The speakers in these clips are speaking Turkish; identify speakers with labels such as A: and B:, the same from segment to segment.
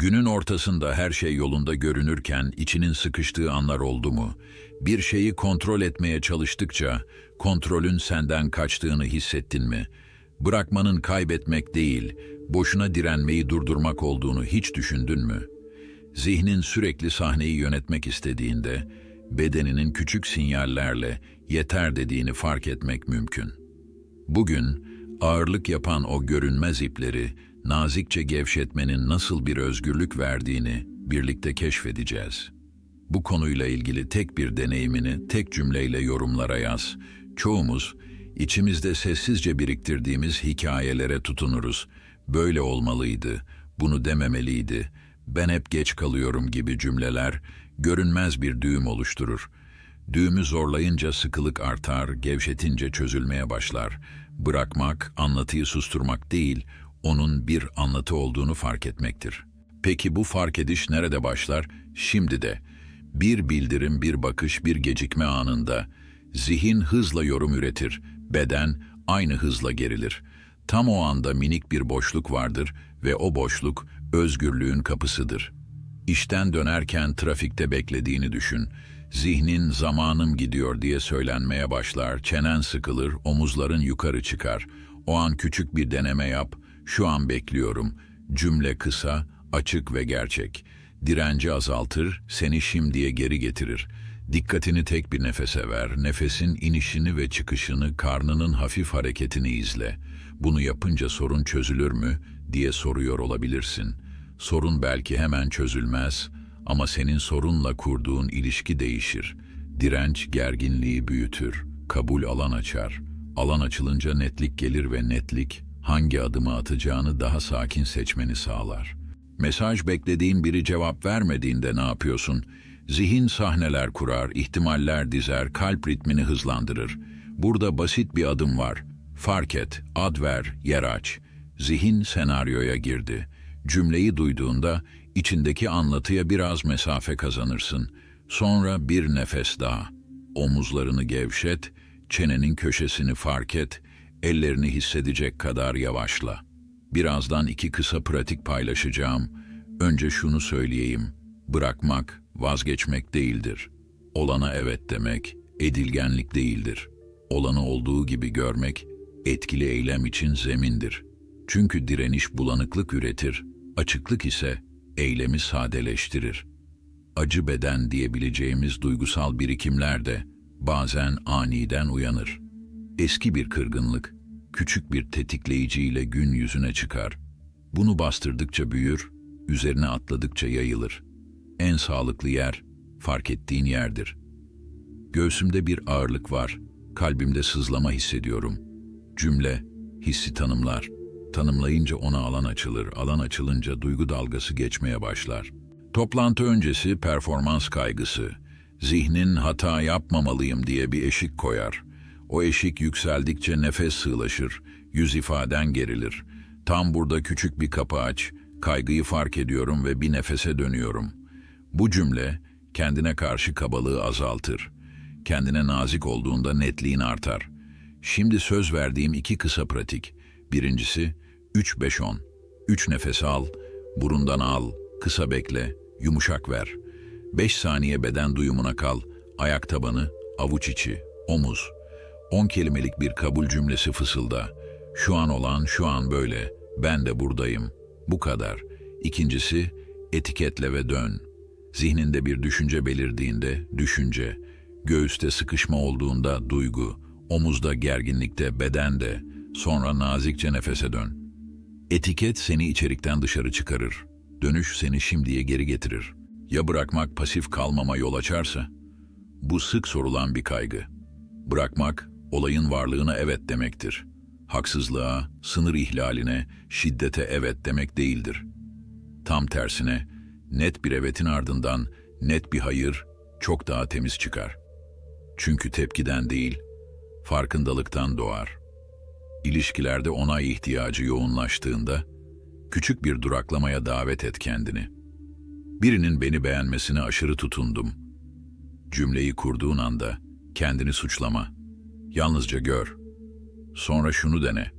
A: Günün ortasında her şey yolunda görünürken içinin sıkıştığı anlar oldu mu? Bir şeyi kontrol etmeye çalıştıkça kontrolün senden kaçtığını hissettin mi? Bırakmanın kaybetmek değil, boşuna direnmeyi durdurmak olduğunu hiç düşündün mü? Zihnin sürekli sahneyi yönetmek istediğinde bedeninin küçük sinyallerle yeter dediğini fark etmek mümkün. Bugün ağırlık yapan o görünmez ipleri nazikçe gevşetmenin nasıl bir özgürlük verdiğini birlikte keşfedeceğiz. Bu konuyla ilgili tek bir deneyimini tek cümleyle yorumlara yaz. Çoğumuz içimizde sessizce biriktirdiğimiz hikayelere tutunuruz. Böyle olmalıydı, bunu dememeliydi, ben hep geç kalıyorum gibi cümleler görünmez bir düğüm oluşturur. Düğümü zorlayınca sıkılık artar, gevşetince çözülmeye başlar. Bırakmak, anlatıyı susturmak değil, onun bir anlatı olduğunu fark etmektir. Peki bu fark ediş nerede başlar? Şimdi de. Bir bildirim, bir bakış, bir gecikme anında. Zihin hızla yorum üretir, beden aynı hızla gerilir. Tam o anda minik bir boşluk vardır ve o boşluk özgürlüğün kapısıdır. İşten dönerken trafikte beklediğini düşün. Zihnin zamanım gidiyor diye söylenmeye başlar, çenen sıkılır, omuzların yukarı çıkar. O an küçük bir deneme yap, şu an bekliyorum. Cümle kısa, açık ve gerçek. Direnci azaltır, seni şimdiye geri getirir. Dikkatini tek bir nefese ver, nefesin inişini ve çıkışını, karnının hafif hareketini izle. Bunu yapınca sorun çözülür mü diye soruyor olabilirsin. Sorun belki hemen çözülmez ama senin sorunla kurduğun ilişki değişir. Direnç gerginliği büyütür, kabul alan açar. Alan açılınca netlik gelir ve netlik hangi adımı atacağını daha sakin seçmeni sağlar. Mesaj beklediğin biri cevap vermediğinde ne yapıyorsun? Zihin sahneler kurar, ihtimaller dizer, kalp ritmini hızlandırır. Burada basit bir adım var. Fark et, ad ver, yer aç. Zihin senaryoya girdi. Cümleyi duyduğunda içindeki anlatıya biraz mesafe kazanırsın. Sonra bir nefes daha. Omuzlarını gevşet, çenenin köşesini fark et, ellerini hissedecek kadar yavaşla. Birazdan iki kısa pratik paylaşacağım. Önce şunu söyleyeyim. Bırakmak, vazgeçmek değildir. Olana evet demek, edilgenlik değildir. Olanı olduğu gibi görmek, etkili eylem için zemindir. Çünkü direniş bulanıklık üretir, açıklık ise eylemi sadeleştirir. Acı beden diyebileceğimiz duygusal birikimler de bazen aniden uyanır. Eski bir kırgınlık, küçük bir tetikleyiciyle gün yüzüne çıkar. Bunu bastırdıkça büyür, üzerine atladıkça yayılır. En sağlıklı yer, fark ettiğin yerdir. Göğsümde bir ağırlık var, kalbimde sızlama hissediyorum. Cümle, hissi tanımlar. Tanımlayınca ona alan açılır, alan açılınca duygu dalgası geçmeye başlar. Toplantı öncesi performans kaygısı, zihnin hata yapmamalıyım diye bir eşik koyar. O eşik yükseldikçe nefes sığlaşır, yüz ifaden gerilir. Tam burada küçük bir kapı aç, kaygıyı fark ediyorum ve bir nefese dönüyorum. Bu cümle kendine karşı kabalığı azaltır. Kendine nazik olduğunda netliğin artar. Şimdi söz verdiğim iki kısa pratik. Birincisi 3-5-10. 3 nefes al, burundan al, kısa bekle, yumuşak ver. 5 saniye beden duyumuna kal, ayak tabanı, avuç içi, omuz. 10 kelimelik bir kabul cümlesi fısılda. Şu an olan, şu an böyle, ben de buradayım. Bu kadar. İkincisi, etiketle ve dön. Zihninde bir düşünce belirdiğinde, düşünce. Göğüste sıkışma olduğunda, duygu. Omuzda gerginlikte, bedende. Sonra nazikçe nefese dön. Etiket seni içerikten dışarı çıkarır. Dönüş seni şimdiye geri getirir. Ya bırakmak pasif kalmama yol açarsa? Bu sık sorulan bir kaygı. Bırakmak, olayın varlığına evet demektir. Haksızlığa, sınır ihlaline, şiddete evet demek değildir. Tam tersine, net bir evetin ardından net bir hayır çok daha temiz çıkar. Çünkü tepkiden değil, farkındalıktan doğar. İlişkilerde onay ihtiyacı yoğunlaştığında, küçük bir duraklamaya davet et kendini. Birinin beni beğenmesine aşırı tutundum. Cümleyi kurduğun anda kendini suçlama. Yalnızca gör. Sonra şunu dene.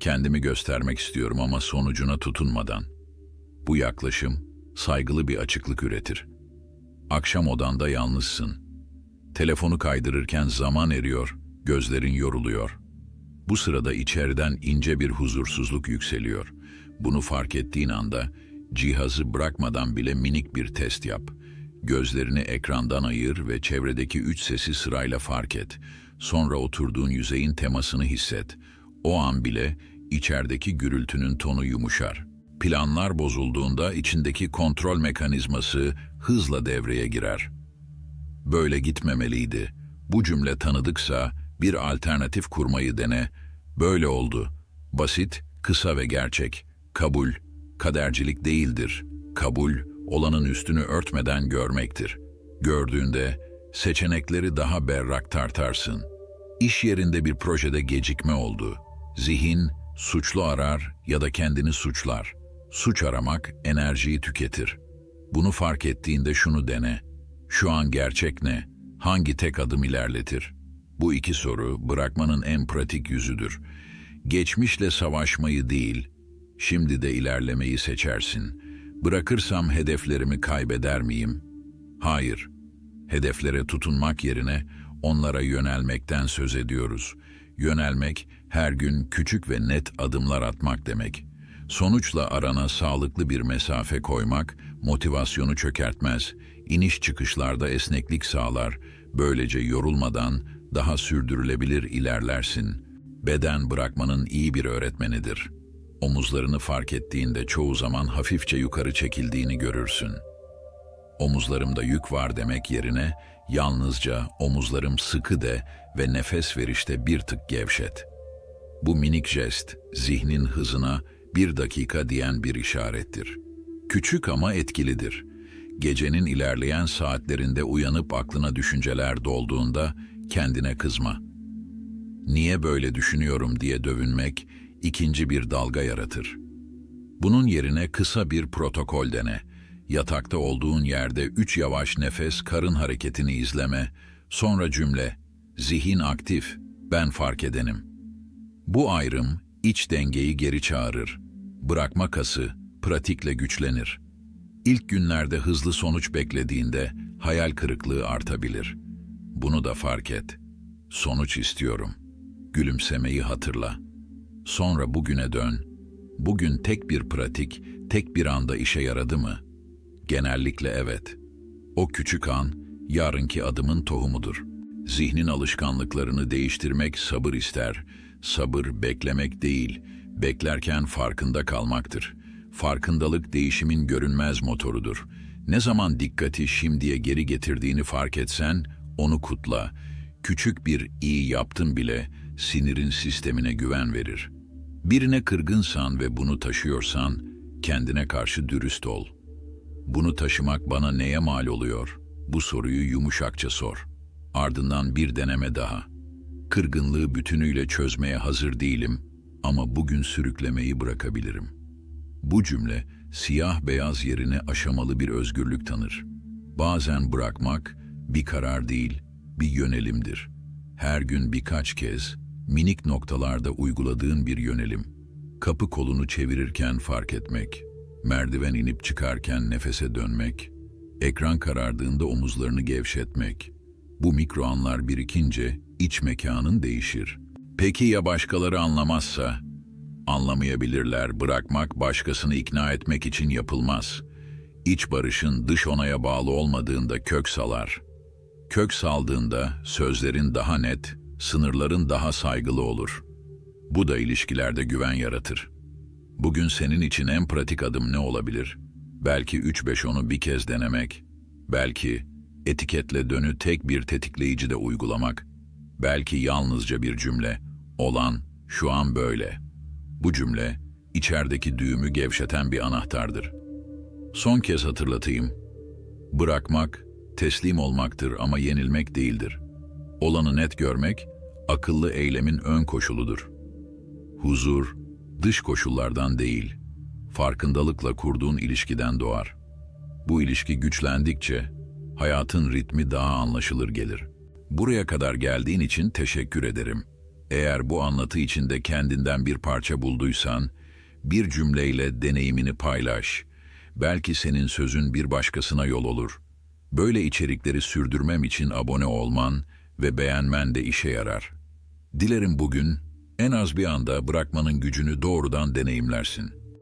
A: Kendimi göstermek istiyorum ama sonucuna tutunmadan. Bu yaklaşım saygılı bir açıklık üretir. Akşam odanda yalnızsın. Telefonu kaydırırken zaman eriyor, gözlerin yoruluyor. Bu sırada içeriden ince bir huzursuzluk yükseliyor. Bunu fark ettiğin anda cihazı bırakmadan bile minik bir test yap. Gözlerini ekrandan ayır ve çevredeki üç sesi sırayla fark et. Sonra oturduğun yüzeyin temasını hisset. O an bile içerideki gürültünün tonu yumuşar. Planlar bozulduğunda içindeki kontrol mekanizması hızla devreye girer. Böyle gitmemeliydi. Bu cümle tanıdıksa bir alternatif kurmayı dene. Böyle oldu. Basit, kısa ve gerçek. Kabul, kadercilik değildir. Kabul, olanın üstünü örtmeden görmektir. Gördüğünde seçenekleri daha berrak tartarsın. İş yerinde bir projede gecikme oldu. Zihin suçlu arar ya da kendini suçlar. Suç aramak enerjiyi tüketir. Bunu fark ettiğinde şunu dene. Şu an gerçek ne? Hangi tek adım ilerletir? Bu iki soru bırakmanın en pratik yüzüdür. Geçmişle savaşmayı değil, şimdi de ilerlemeyi seçersin. Bırakırsam hedeflerimi kaybeder miyim? Hayır. Hedeflere tutunmak yerine onlara yönelmekten söz ediyoruz. Yönelmek her gün küçük ve net adımlar atmak demek. Sonuçla arana sağlıklı bir mesafe koymak motivasyonu çökertmez, iniş çıkışlarda esneklik sağlar, böylece yorulmadan daha sürdürülebilir ilerlersin. Beden bırakmanın iyi bir öğretmenidir. Omuzlarını fark ettiğinde çoğu zaman hafifçe yukarı çekildiğini görürsün. Omuzlarımda yük var demek yerine yalnızca omuzlarım sıkı de ve nefes verişte bir tık gevşet. Bu minik jest zihnin hızına bir dakika diyen bir işarettir. Küçük ama etkilidir. Gecenin ilerleyen saatlerinde uyanıp aklına düşünceler dolduğunda kendine kızma. Niye böyle düşünüyorum diye dövünmek ikinci bir dalga yaratır. Bunun yerine kısa bir protokol dene. Yatakta olduğun yerde üç yavaş nefes karın hareketini izleme, sonra cümle, zihin aktif, ben fark edenim. Bu ayrım iç dengeyi geri çağırır. Bırakma kası pratikle güçlenir. İlk günlerde hızlı sonuç beklediğinde hayal kırıklığı artabilir. Bunu da fark et. Sonuç istiyorum. Gülümsemeyi hatırla. Sonra bugüne dön. Bugün tek bir pratik, tek bir anda işe yaradı mı? Genellikle evet. O küçük an, yarınki adımın tohumudur. Zihnin alışkanlıklarını değiştirmek sabır ister. Sabır beklemek değil, beklerken farkında kalmaktır. Farkındalık değişimin görünmez motorudur. Ne zaman dikkati şimdiye geri getirdiğini fark etsen, onu kutla. Küçük bir iyi yaptın bile sinirin sistemine güven verir. Birine kırgınsan ve bunu taşıyorsan, kendine karşı dürüst ol. Bunu taşımak bana neye mal oluyor? Bu soruyu yumuşakça sor. Ardından bir deneme daha. Kırgınlığı bütünüyle çözmeye hazır değilim ama bugün sürüklemeyi bırakabilirim. Bu cümle siyah beyaz yerine aşamalı bir özgürlük tanır. Bazen bırakmak bir karar değil, bir yönelimdir. Her gün birkaç kez minik noktalarda uyguladığın bir yönelim. Kapı kolunu çevirirken fark etmek, merdiven inip çıkarken nefese dönmek, ekran karardığında omuzlarını gevşetmek. Bu mikro anlar birikince iç mekanın değişir. Peki ya başkaları anlamazsa? Anlamayabilirler, bırakmak başkasını ikna etmek için yapılmaz. İç barışın dış onaya bağlı olmadığında kök salar. Kök saldığında sözlerin daha net, sınırların daha saygılı olur. Bu da ilişkilerde güven yaratır. Bugün senin için en pratik adım ne olabilir? Belki 3-5-10'u bir kez denemek. Belki etiketle dönü tek bir tetikleyicide uygulamak. Belki yalnızca bir cümle. Olan, şu an böyle. Bu cümle, içerideki düğümü gevşeten bir anahtardır. Son kez hatırlatayım. Bırakmak, teslim olmaktır ama yenilmek değildir. Olanı net görmek, akıllı eylemin ön koşuludur. Huzur, dış koşullardan değil, farkındalıkla kurduğun ilişkiden doğar. Bu ilişki güçlendikçe, hayatın ritmi daha anlaşılır gelir. Buraya kadar geldiğin için teşekkür ederim. Eğer bu anlatı içinde kendinden bir parça bulduysan, bir cümleyle deneyimini paylaş. Belki senin sözün bir başkasına yol olur. Böyle içerikleri sürdürmem için abone olman ve beğenmen de işe yarar. Dilerim bugün en az bir anda bırakmanın gücünü doğrudan deneyimlersin.